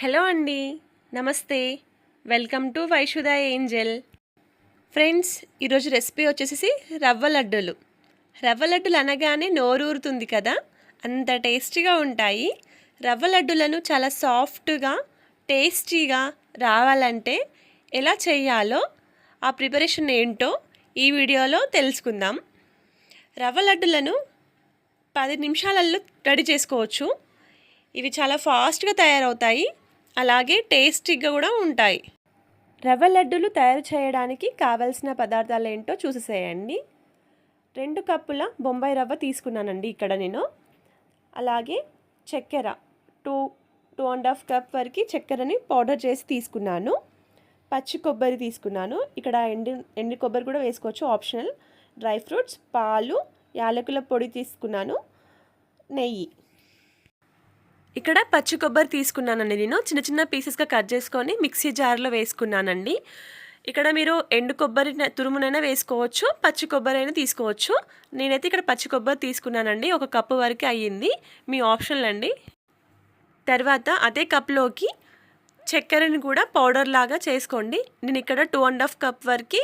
Hello అండి నమస్తే. Welcome to వైషుద ఏంజల్. ఫ్రెండ్స్ ఈరోజు రెసిపీ వచ్చేసి రవ్వ లడ్డూలు. రవ్వ లడ్డూలు అనగానే నోరూరుతుంది కదా అంత టేస్టీగా ఉంటాయి. రవ్వ లడ్డూలను చాలా సాఫ్ట్గా టేస్టీగా రావాలంటే ఎలా చేయాలో ఆ ప్రిపరేషన్ ఏంటో ఈ వీడియోలో తెలుసుకుందాం. రవ్వ లడ్డులను పది నిమిషాలలో రెడీ చేసుకోవచ్చు. ఇవి చాలా ఫాస్ట్గా తయారవుతాయి. అలాగే టేస్టీగా కూడా ఉంటాయి. రవ్వ లడ్డూలు తయారు చేయడానికి కావలసిన పదార్థాలు ఏంటో చూసేసేయండి. రెండు కప్పుల బొంబాయి రవ్వ తీసుకున్నానండి ఇక్కడ నేను. అలాగే చక్కెర two two and half cup వరకు చక్కెరని పౌడర్ చేసి తీసుకున్నాను. పచ్చి కొబ్బరి తీసుకున్నాను. ఇక్కడ ఎండి ఎండి కొబ్బరి కూడా వేసుకోవచ్చు. ఆప్షనల్ డ్రై ఫ్రూట్స్ పాలు యాలకుల పొడి తీసుకున్నాను. నెయ్యి. ఇక్కడ పచ్చి కొబ్బరి తీసుకున్నానండి నేను. చిన్న చిన్న పీసెస్గా కట్ చేసుకొని మిక్సీ జార్లో వేసుకున్నానండి. ఇక్కడ మీరు ఎండు కొబ్బరి తురుమునైనా వేసుకోవచ్చు పచ్చి కొబ్బరి అయినా తీసుకోవచ్చు. నేనైతే ఇక్కడ పచ్చి కొబ్బరి తీసుకున్నానండి. ఒక కప్పు వరకు అయ్యింది. మీ ఆప్షన్లు అండి. తర్వాత అదే కప్లోకి చక్కెరని కూడా పౌడర్ లాగా చేసుకోండి. నేను ఇక్కడ టూ అండ్ హాఫ్ కప్ వరకు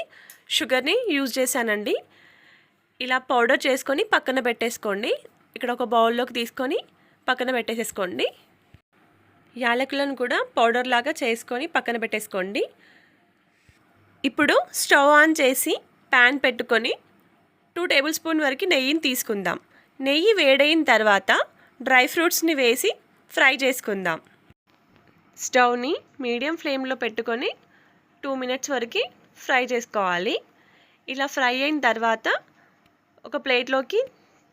షుగర్ని యూజ్ చేశానండి. ఇలా పౌడర్ చేసుకొని పక్కన పెట్టేసుకోండి. ఇక్కడ ఒక బౌల్లోకి తీసుకొని పక్కన పెట్టేసేసుకోండి. యాలకులను కూడా పౌడర్ లాగా చేసుకొని పక్కన పెట్టేసుకోండి. ఇప్పుడు స్టవ్ ఆన్ చేసి ప్యాన్ పెట్టుకొని టూ టేబుల్ స్పూన్ వరకు నెయ్యిని తీసుకుందాం. నెయ్యి వేడైన తర్వాత డ్రై ఫ్రూట్స్ని వేసి ఫ్రై చేసుకుందాం. స్టవ్ని మీడియం ఫ్లేమ్లో పెట్టుకొని టూ మినిట్స్ వరకు ఫ్రై చేసుకోవాలి. ఇలా ఫ్రై అయిన తర్వాత ఒక ప్లేట్లోకి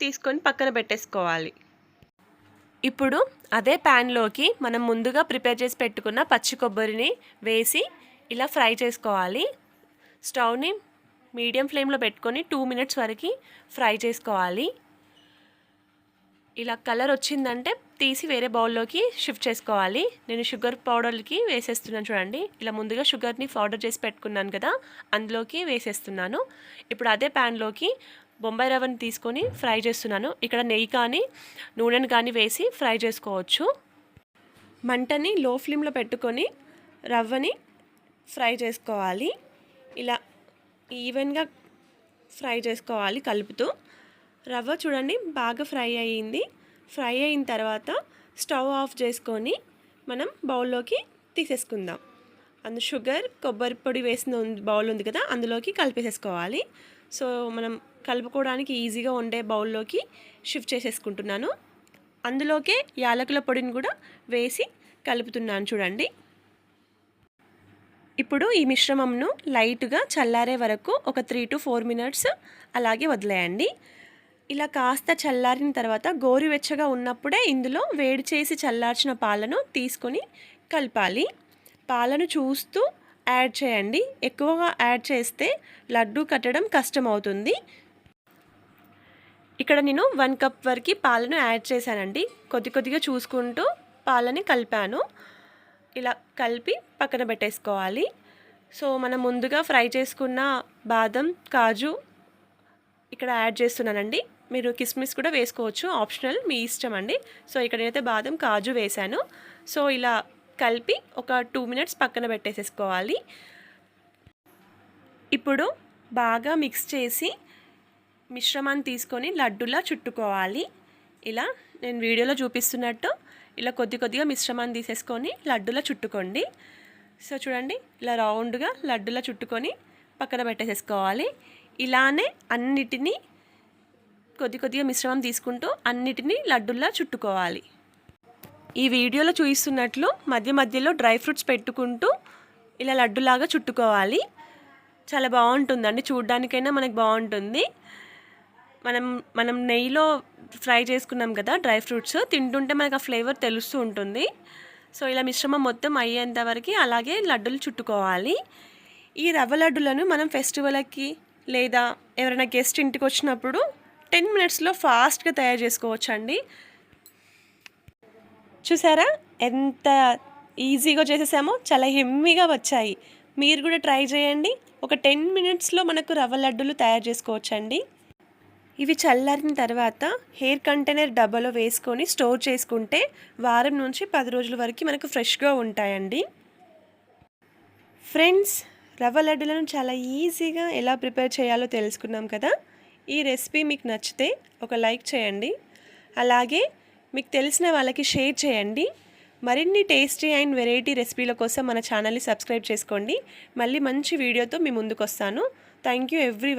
తీసుకొని పక్కన పెట్టేసుకోవాలి. ఇప్పుడు అదే ప్యాన్లోకి మనం ముందుగా ప్రిపేర్ చేసి పెట్టుకున్న పచ్చి కొబ్బరిని వేసి ఇలా ఫ్రై చేసుకోవాలి. స్టవ్ని మీడియం ఫ్లేమ్లో పెట్టుకొని టూ మినిట్స్ వరకు ఫ్రై చేసుకోవాలి. ఇలా కలర్ వచ్చిందంటే తీసి వేరే బౌల్లోకి షిఫ్ట్ చేసుకోవాలి. నేను షుగర్ పౌడర్కి వేసేస్తున్నాను చూడండి. ఇలా ముందుగా షుగర్ని పౌడర్ చేసి పెట్టుకున్నాను కదా అందులోకి వేసేస్తున్నాను. ఇప్పుడు అదే ప్యాన్లోకి బొంబాయి రవ్వని తీసుకొని ఫ్రై చేస్తున్నాను. ఇక్కడ నెయ్యి కానీ నూనెను కానీ వేసి ఫ్రై చేసుకోవచ్చు. మంటని లో ఫ్లేమ్లో పెట్టుకొని రవ్వని ఫ్రై చేసుకోవాలి. ఇలా ఈవెన్గా ఫ్రై చేసుకోవాలి కలుపుతూ. రవ్వ చూడండి బాగా ఫ్రై అయ్యింది. ఫ్రై అయిన తర్వాత స్టవ్ ఆఫ్ చేసుకొని మనం బౌల్లోకి తీసేసుకుందాం. అందు షుగర్ కొబ్బరి పొడి వేసిన బౌల్ ఉంది కదా అందులోకి కలిపేసేసుకోవాలి. సో మనం కలుపుకోవడానికి ఈజీగా ఉండే బౌల్లోకి షిఫ్ట్ చేసేసుకుంటున్నాను. అందులోకే యాలకుల పొడిని కూడా వేసి కలుపుతున్నాను చూడండి. ఇప్పుడు ఈ మిశ్రమంను లైట్గా చల్లారే వరకు ఒక త్రీ టు ఫోర్ మినిట్స్ అలాగే వదిలేయండి. ఇలా కాస్త చల్లారిన తర్వాత గోరువెచ్చగా ఉన్నప్పుడే ఇందులో వేడి చేసి చల్లార్చిన పాలను తీసుకొని కలపాలి. పాలను చూస్తూ యాడ్ చేయండి. ఎక్కువగా యాడ్ చేస్తే లడ్డు కట్టడం కష్టం అవుతుంది ఇక్కడ నేను వన్ కప్ వరకు పాలను యాడ్ చేశానండి. కొద్ది కొద్దిగా చూసుకుంటూ పాలని కలిపాను. ఇలా కలిపి పక్కన పెట్టేసుకోవాలి. సో మనం ముందుగా ఫ్రై చేసుకున్న బాదం కాజు ఇక్కడ యాడ్ చేస్తున్నానండి. మీరు కిస్మిస్ కూడా వేసుకోవచ్చు. ఆప్షనల్ మీ ఇష్టం అండి. సో ఇక్కడ నేనైతే బాదం కాజు వేశాను. సో ఇలా కలిపి ఒక టూ మినిట్స్ పక్కన పెట్టేసేసుకోవాలి. ఇప్పుడు బాగా మిక్స్ చేసి మిశ్రమాన్ని తీసుకొని లడ్డులా చుట్టుకోవాలి. ఇలా నేను వీడియోలో చూపిస్తున్నట్టు ఇలా కొద్ది కొద్దిగా మిశ్రమాన్ని తీసేసుకొని లడ్డులా చుట్టుకోండి. సో చూడండి ఇలా రౌండ్గా లడ్డులా చుట్టుకొని పక్కన పెట్టేసేసుకోవాలి. ఇలానే అన్నిటినీ కొద్ది కొద్దిగా మిశ్రమం తీసుకుంటూ అన్నిటినీ లడ్డుల్లా చుట్టుకోవాలి. ఈ వీడియోలో చూపిస్తున్నట్లు మధ్య మధ్యలో డ్రై ఫ్రూట్స్ పెట్టుకుంటూ ఇలా లడ్డులాగా చుట్టుకోవాలి. చాలా బాగుంటుందండి. చూడ్డానికైనా మనకు బాగుంటుంది. మనం మనం నెయ్యిలో ఫ్రై చేసుకున్నాం కదా డ్రై ఫ్రూట్స్ తింటుంటే మనకు ఆ ఫ్లేవర్ తెలుస్తూ ఉంటుంది. సో ఇలా మిశ్రమం మొత్తం అయ్యేంత వరకు అలాగే లడ్డులు చుట్టుకోవాలి. ఈ రవ్వ లడ్డులను మనం ఫెస్టివల్కి లేదా ఎవరైనా గెస్ట్ ఇంటికి వచ్చినప్పుడు టెన్ మినిట్స్లో ఫాస్ట్గా తయారు చేసుకోవచ్చు అండి చూసారా? ఎంత ఈజీగా చేసేసామో చాలా హెమ్మీగా వచ్చాయి. మీరు కూడా ట్రై చేయండి. ఒక టెన్ మినిట్స్లో మనకు రవ్వ లడ్డూలు తయారు చేసుకోవచ్చండి. ఇవి చల్లారిన తర్వాత హెయిర్ కంటైనర్ డబ్బాలో వేసుకొని స్టోర్ చేసుకుంటే వారం నుంచి పది రోజుల వరకు మనకు ఫ్రెష్గా ఉంటాయండి. ఫ్రెండ్స్ రవ్వ లడ్డులను చాలా ఈజీగా ఎలా ప్రిపేర్ చేయాలో తెలుసుకున్నాం కదా? ఈ రెసిపీ మీకు నచ్చితే ఒక లైక్ చేయండి. అలాగే మీకు తెలిసిన వాళ్ళకి షేర్ చేయండి. మరిన్ని టేస్టీ అండ్ వెరైటీ రెసిపీల కోసం మన ఛానల్ని సబ్స్క్రైబ్ చేసుకోండి. మళ్ళీ మంచి వీడియోతో మీ ముందుకు వస్తాను థ్యాంక్ యూ ఎవ్రీ